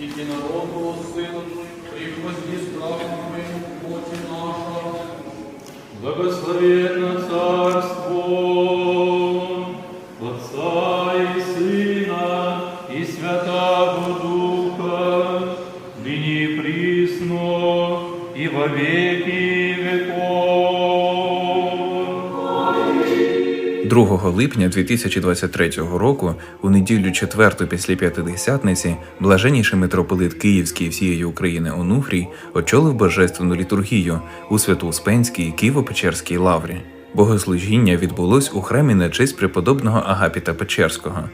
единородного Сына, прихвости здравия Твоему плоти наша. Благословенно Царство Отца и Сына и Святого Духа, ныне и присно и во веки веков. 2 липня 2023 року, у неділю четверту після п'ятидесятниці, блаженніший митрополит Київський всієї України Онуфрій очолив божественну літургію у Свято-Успенській Києво-Печерській лаврі. Богослужіння відбулось у храмі на честь преподобного Агапіта Печерського.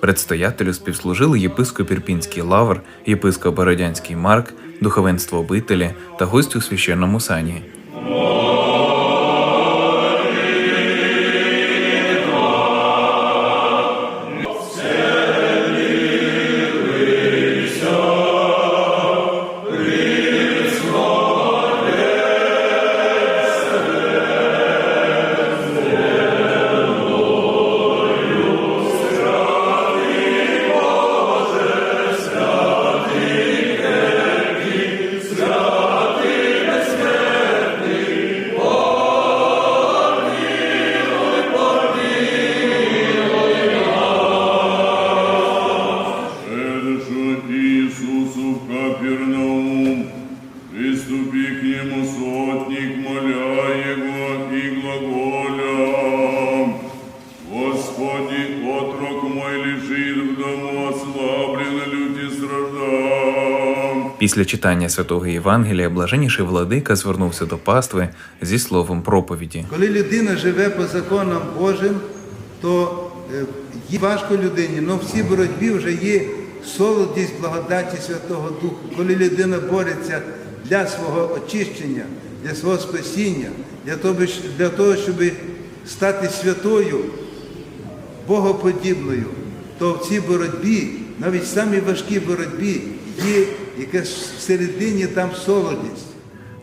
Предстоятелю співслужили єпископ Ірпінський лавр, єпископ Бородянський Марк, духовенство обителі та гості у священному сані. Пришел Иисусу в Капернаум, приступи к нему сотник, моля его и глаголя. Господи, отрок мой лежит в дому, ослаблен, люті страждам. Після читання святого Євангелія блаженніший владика звернувся до пастви зі словом проповіді. Коли людина живе по законам Божим, то е, їй важко людині, але в цій боротьбі вже є солодість благодаті Святого Духа. Коли людина бореться для свого очищення, для свого спасіння, для того щоб стати святою, богоподібною, то в цій боротьбі, навіть в самій важкій боротьбі, є якась всередині там солодість.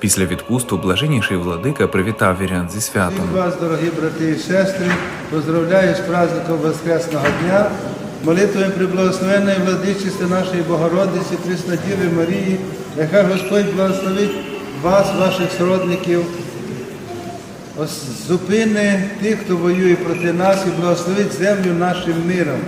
Після відпусту блаженніший владика привітав вірян зі святом. Всіх вас, дорогі брати і сестри, поздравляю з праздником Воскресного дня, молитвою приблагословенної владичиці нашої Богородиці, Преснодіви Марії, нехай Господь благословить вас, ваших сродників, зупини тих, хто воює проти нас, і благословить землю нашим миром.